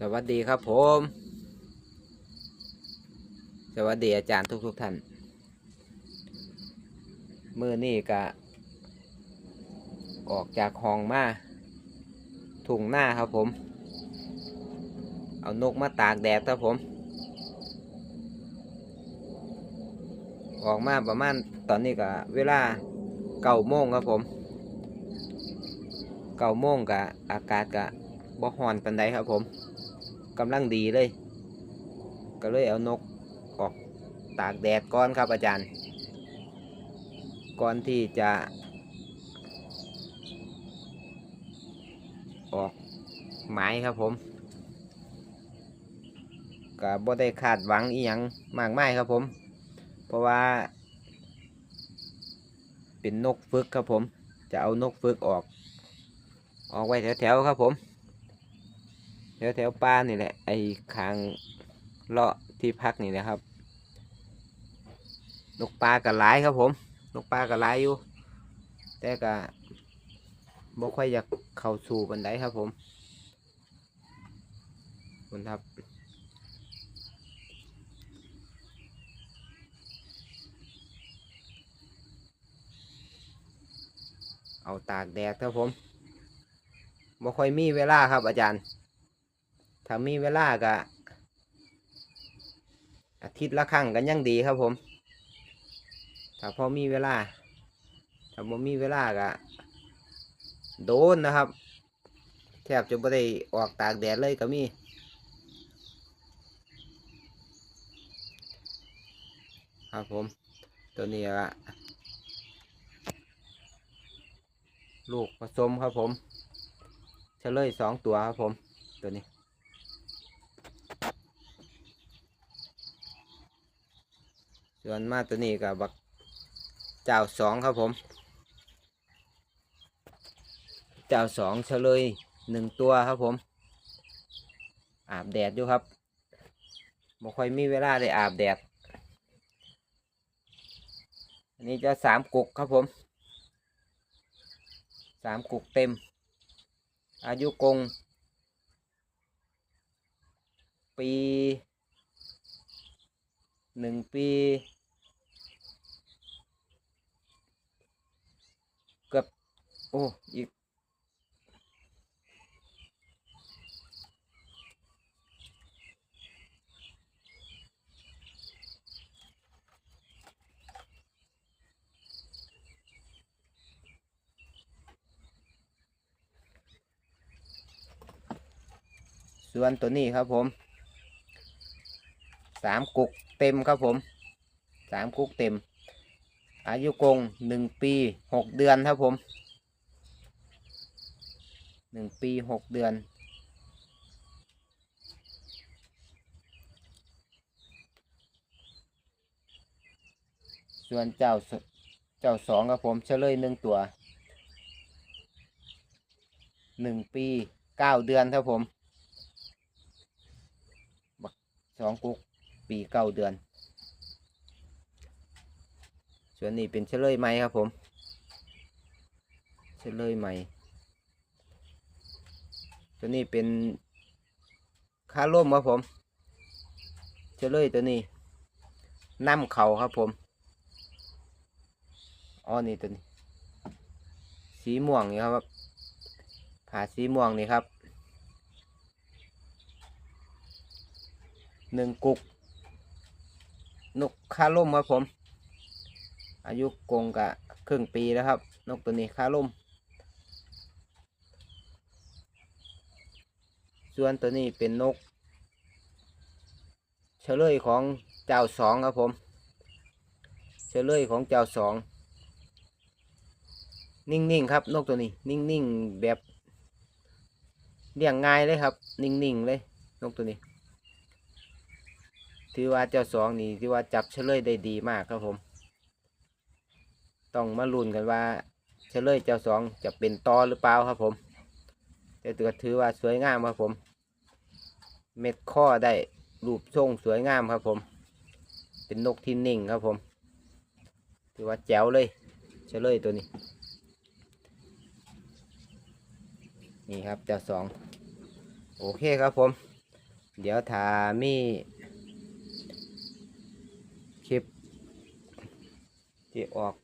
สวัสดีครับผม สวัสดีอาจารย์ทุกทุกๆท่านมือนี่กะออกจากห้องมาถุงหน้าครับผม เอานกมาตากแดดครับผม ออกมาประมาณตอนนี้กะเวลาเก้าโมงครับผมเก้าโมงกะอากาศกะบ่ฮอนปันใดครับผม กำลังดีเลย ก็เลยเอานกออกตากแดดก่อนครับอาจารย์ ก่อนที่จะ ออกหมายครับผมก็บ่ได้คาดหวังอีหยังมากมายครับผม เพราะว่า เป็นนกฝึกครับผม จะเอานกฝึกออก ออกไว้แถวๆครับผม แถวๆป่านี่แหละ ไอ้คางเลาะที่พักนี่แหละครับ นกปลากระหลครับผม นกปลากระหลอยู่ แต่ก็บ่ค่อยอยากเข้าสู่บันไดครับผมคุณครับเอาตากแดดครับผมบ่ค่อยมีเวลาครับอาจารย์ ถ้ามีเวลาก็อาทิตย์ละครั้งกันยังดีครับผม ถ้าพอมีเวลา ถ้าบ่มีเวลาก็โดนนะครับแทบจะไม่ได้ออกตากแดดเลยก็มีครับผม ตัวนี้อะลูกผสมครับผมเฉลยสองตัวครับผม ตัวนี้ ส่วนมาตัวนี้กับบักเจ้าสองครับผม เจ้าสองเฉลยหนึ่งตัวครับผม อาบแดดอยู่ครับบ่ค่อยมีเวลาได้อาบแดด อันนี้จะสามกุกครับผม สามกุกเต็ม อายุกง ปีหนึ่งปี เกือบ โอ้อีกส่วนตัวนี้ครับผมสามกุกเต็มครับผมสามกุกเต็ม อายุกงหนึ่งปีหกเดือนครับผม หนึ่งปีหกเดือน ส่วนเจ้าเจ้าสองครับผมเฉลยหนึ่งตัวหนึ่งปีเก้าเดือนครับผมสองกุกปีเก้าเดือน ส่วนนี้เป็นเฉลยไหมครับผมเฉลยไหม ตัวนี้เป็นค่าร่มครับผมเฉลยตัวนี้น้ำเข่าครับผมอ๋อนี่ตัวนี้ สีม่วงนี่ครับผ่าสีม่วงนี่ครับหนึ่งกุก นกค่าล่มครับผม อายุกงกะครึ่งปีแล้วครับ นกตัวนี้ค่าล่ม ส่วนตัวนี้เป็นนก เฉลยของเจ้าสองครับผม เฉลยของเจ้าสอง นิ่งๆครับนกตัวนี้ นิ่งๆแบบเลี้ยงง่ายเลยครับ นิ่งๆเลยนกตัวนี้ ถือว่าเจ้าสองนี่ถือว่าจับเฉลยได้ดีมากครับผม ต้องมาลุ้นกันว่า เฉลยเจ้าสองจะเป็นตอหรือเปล่าครับผมแต่ถือว่าสวยงามครับผม เม็ดข้อได้รูปทรงสวยงามครับผม เป็นนกที่นิ่งครับผมถือว่าแจ๋วเลยเฉลยตัวนี้ นี่ครับเจ้าสองโอเคครับผม เดี๋ยวถามีคลิปที่ออก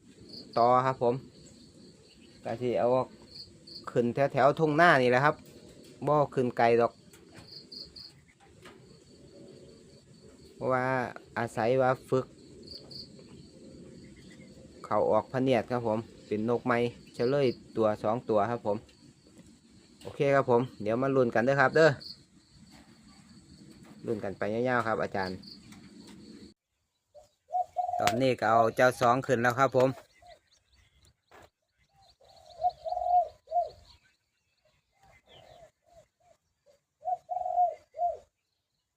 ต่อครับผมก็ที่เอาขึ้นแถวแถวทุ่งหน้านี่แหละครับบ่ขึ้นไกลดอก เพ ราะว่าอาศัยว่าฝึก เขาออกพเนียดครับผม เป็นนกไม้เฉลยตัวสองตัวครับผม โอเคครับผม เดี๋ยวมาลุ้นกันเด้อครับเด้อลุ้นกันไปยาวๆครับ อาจารย์ ตอนนี้ก็เอาเจ้าสองขึ้นแล้วครับผม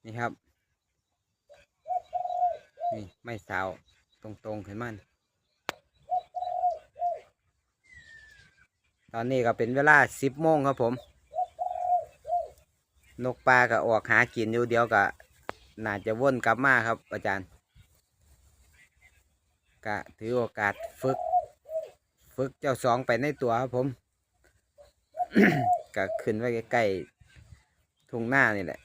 นี่ครับ นี่ ไม่สาวตรงๆขึ้นมัน ตอนนี้ก็เป็นเวลาสิบโมงครับผม นกปลาก็ออกหากินอยู่เดียวก็น่าจะว่นกลับมาครับอาจารย์ก็ถือโอกาสฝึก ฝึกเจ้าสองไปในตัวครับผม ก็ขึ้นไว้ใกล้ๆทุ่งหน้านี่แหละ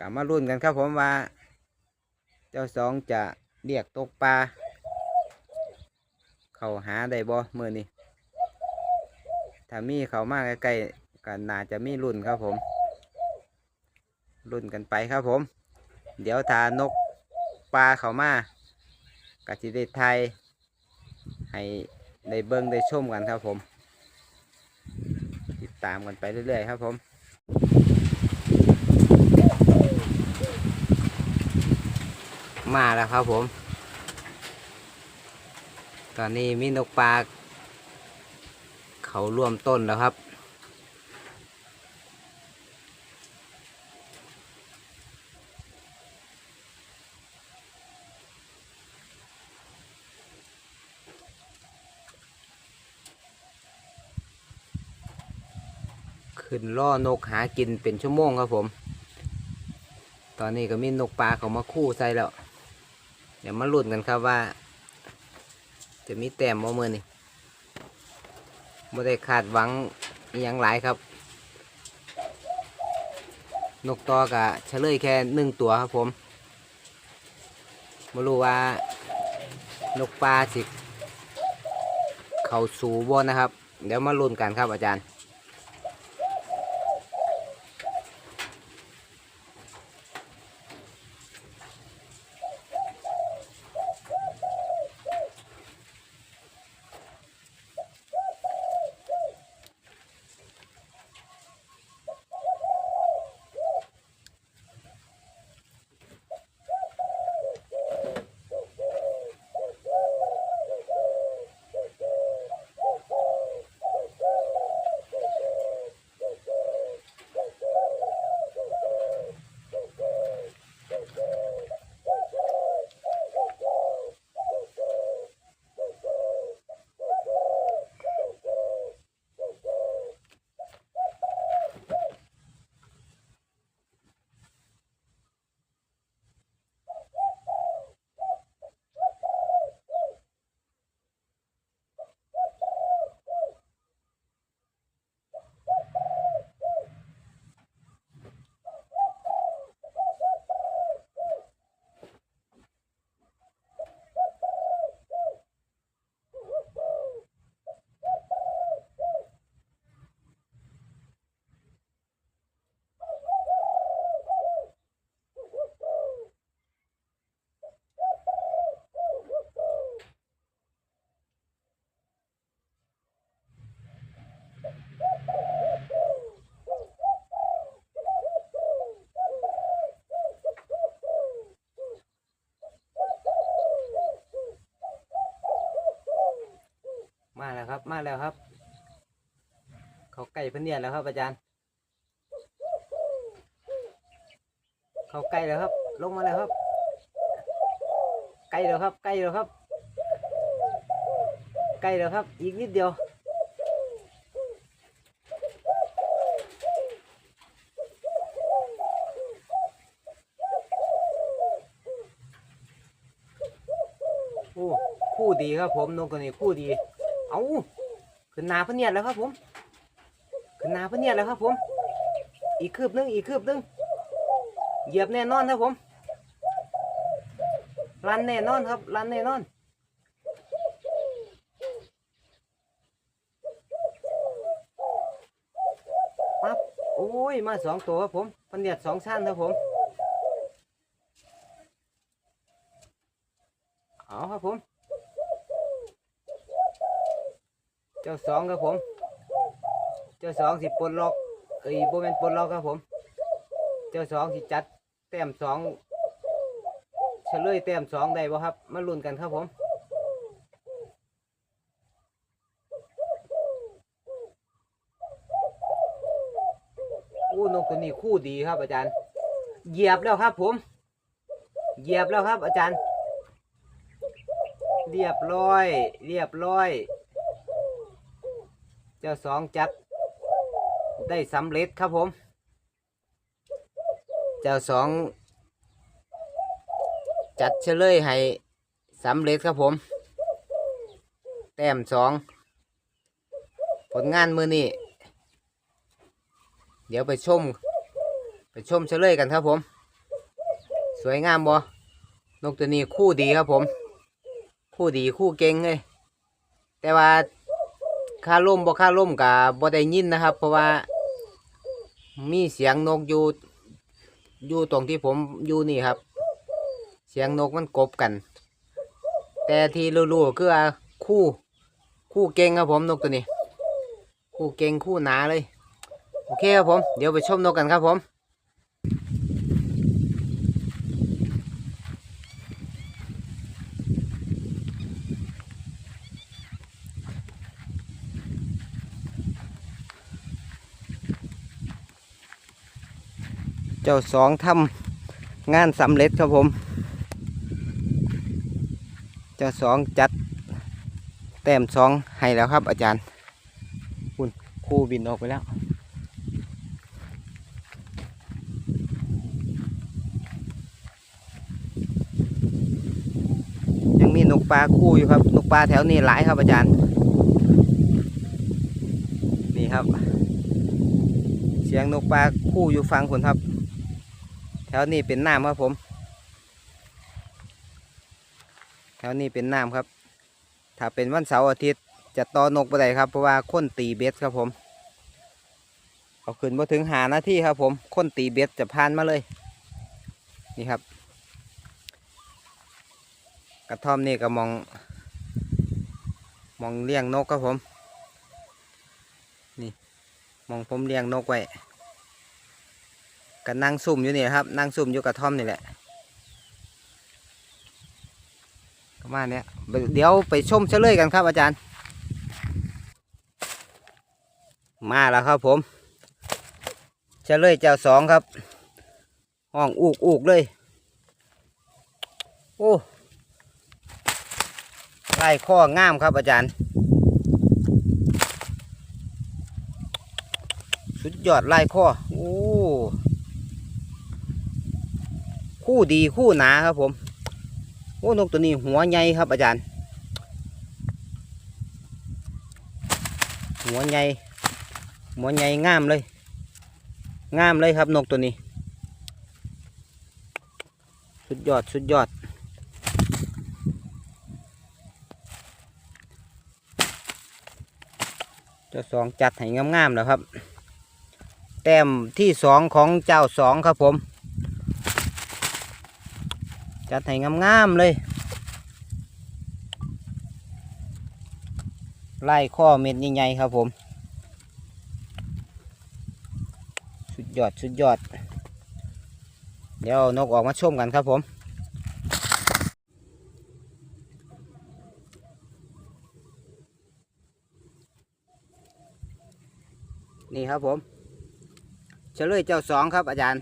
แล้วก็มารุ่นกันครับผมว่า เจ้าสองจะเรียกตกปลาเขาหาได้บ่เมื่อนี้ถ้ามีเขามากใกล้ๆก็น่าจะมีรุ่นครับผมรุ่นกันไปครับผม เดี๋ยวถ้านกปลาเขามากะจิได้ไทยให้ได้เบิ้งได้ชมกันครับผม ติดตามกันไปเรื่อยๆครับผม มาแล้วครับผม ตอนนี้มีนกปลาเขาร่วมต้นแล้วครับ ขึ้นล่อนกหากินเป็นชั่วโมงครับผม ตอนนี้ก็มีนกปลาเขามาคู่ใส่แล้ว เดี๋ยวมาลุ้นกันครับว่า จะมีแต้มบ่มือนี่ไม่ได้คาดหวังอหยังหลายครับ นกตอกะเฉลยแค่หนึ่งตัวครับผมไม่รู้ว่านกปลาสิ เขาสูบนนะครับ เดี๋ยวมาลุ้นกันครับอาจารย์ ครับมาแล้วครับ เขาใกล้เพันเนียนแล้วครับ อาจารย์ เขาใกล้แล้วครับ ลงมาแล้วครับใกล้แล้วครับใกล้แล้วครับใกล้แล้วครับ อีกนิดเดียว โอ้คู่ดีครับผมนกตัวนี้คู่ดี เอาขึ้นนาพเนียนแล้วครับผมขึ้นนาพเนี่ยแล้วครับผม อีกคืบหนึงอีกคืบหนึงเหยียบแน่นอนครับผมรันแน่นอนครับรันแน่นอนปั๊บโอ้ยมาสองตัวครับผมพันเนียดสองชั้นครับผมเอาครับผม เจ้าสองครับผม เจ้าสองสิปลดล็อกเอ้ยโบแมนปลดล็อกครับผม เจ้าสองสิจัดแต้มสองเฉลยแต้มสองได้บ่ครับ มาลุ้นกันครับผมอู้นกตัวนี้คู่ดีครับ อาจารย์ เหยียบแล้วครับผม เหยียบแล้วครับ อาจารย์ เรียบร้อย เรียบร้อย เจ้าสองจัดได้สำเร็จครับผม เจ้าสองจัดเฉลยให้สำเร็จครับผม แต้มสองผลงานมือนี้เดี๋ยวไปชม ไปชมเฉลยกันครับผม สวยงามบ่นกตัวนี้คู่ดีครับผม คู่ดีคู่เก่งเลยแต่ว่า ค่าล่มบ่ค่าล่มกับบ่ได้ยินนะครับ เพราะว่ามีเสียงนกอยู่อยู่ตรงที่ผมอยู่นี่ครับ เสียงนกมันกบกัน แต่ที่รู้ๆคือคู่คู่เก่งครับผมนกตัวนี้ คู่เก่งคู่หนาเลย โอเคครับผม เดี๋ยวไปชมนกกันครับผม จ้าสองทำงานสำเร็จครับผม เจ้าสองจัดแต้มสองให้แล้วครับ อาจารย์คุณครูบินออกไปแล้วยังมีนกปลาคู่อยู่ครับนกปลาแถวนี้หลายครับอาจารย์ นี่ครับ เสียงนกปลาคู่อยู่ฟังคนครับ แถวนี้เป็นน้ำครับผม แถวนี้เป็นน้ำครับ ถ้าเป็นวันเสาร์อาทิตย์จะต่อนกไปได้ครับเพราะว่าค้นตีเบ็ดครับผมเอาขึ้นมาถึงหานาที่ครับผมค้นตีเบ็ดจะพานมาเลย นี่ครับ กระท่อมนี่ก็มอง มองเลี้ยงนกครับผม นี่มองผมเลี้ยงนกไว้ ก็นั่งซุ่มอยู่นี่ครับ นั่งซุ่มอยู่กระท่อมนี่แหละประมาณเนี้ยเดี๋ยวไปชมเฉลยกันครับอาจารย์ มาแล้วครับผมเฉลยเจ้าสองครับ ห้องอูกอูกเลย โอ้ไล่ข้องามครับอาจารย์ สุดยอดไล่ข้อโอ้ คู่ดีคู่หนาครับผมโอ้นกตัวนี้หัวใหญ่ครับอาจารย์ หัวใหญ่หัวใหญ่งามเลย งามเลยครับนกตัวนี้ สุดยอดสุดยอดเจ้าสองจัดให้งามๆแล้วครับ แต้มที่สองของเจ้าสองครับผม จัดให้งามๆเลยไล่ข้อเม็ดใหญ่ๆครับผม สุดยอดสุดยอด เดี๋ยวนกออกมาชมกันครับผมนี่ครับผมเฉลยเจ้าสองครับอาจารย์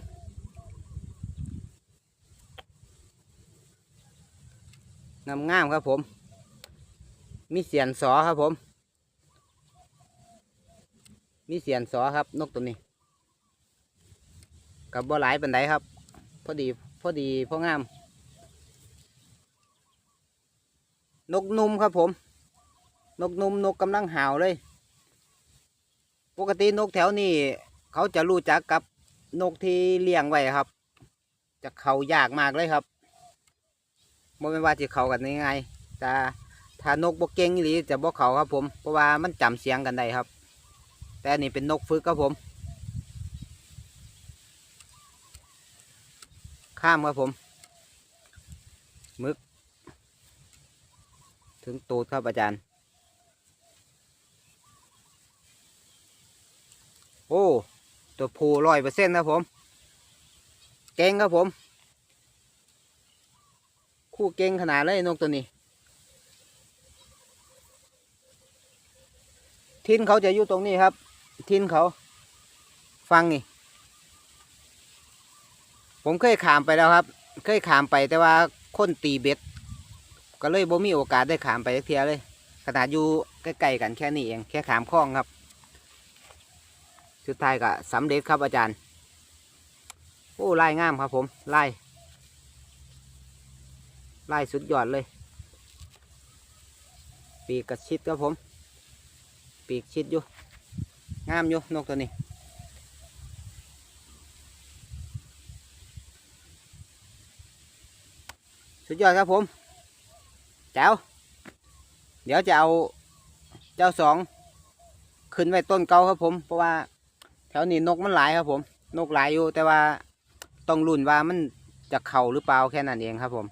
งามงามครับผม มีเสียนสอครับผม มีเสียนสอครับ นกตัวนี้ กับบ่หลายปันไดครับ พอดีพอดีพองาม นกนุ่มครับผม นกนุ่มนกกำลังหาวเลย ปกตินกแถวนี้เขาจะรู้จักกับนกที่เลี้ยงไว้ครับ จะเขายากมากเลยครับ บ่แม่นว่าจะเขากันง่ายๆแต่ถ้านกบกเก่งอีหรือจะบ่เขาครับผมเพราะว่ามันจำเสียงกันได้ครับ แต่อันนี่เป็นนกฝึกครับผม ข้ามครับผมมึก ถึงตูดครับอาจารย์ โอ้ ตัวผู้ร้อยเปอร์เซ็นต์ครับผม เก่งครับผม คู่เก่งขนาดเลยนกตัวนี้ ทินเขาจะอยู่ตรงนี้ครับ ทินเขาฟังนี่ ผมเคยขามไปแล้วครับ เคยขามไปแต่ว่าคนตีเบ็ด ก็เลยบ่มีโอกาสได้ขามไปสักเทียเลย ขนาดอยู่ใกล้ๆกันแค่นี้เอง แค่ขามคลองครับ สุดท้ายก็สำเร็จครับอาจารย์ โอ้ไล่งามครับผมไล่ ไล่สุดยอดเลย ปีกกระชิดครับผม ปีกชิดอยู่ งามอยู่นกตัวนี้ สุดยอดครับผมแจ๋วเดี๋ยวจะเอาเจ้าสองขึ้นไว้ต้นเก่าครับผม เพราะว่าแถวนี้นกมันหลายครับผม นกหลายอยู่แต่ว่าต้องรุ่นว่ามันจะเข่าหรือเปล่าแค่นั้นเองครับผม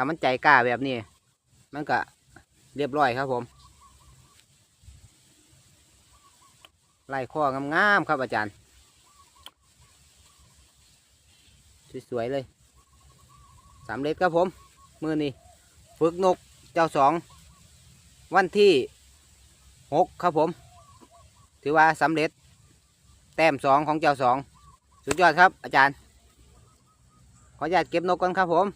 ถ้ามันใจกล้าแบบนี้ มันก็เรียบร้อยครับผม ไล่ข้องามๆครับอาจารย์ สวยๆเลยสำเร็จครับผม มือนี้ฝึกนกเจ้าสอง วันที่หกครับผม ถือว่าสำเร็จ แต้มสองของเจ้าสอง สุดยอดครับอาจารย์ ขออนุญาตเก็บนกก่อนครับผม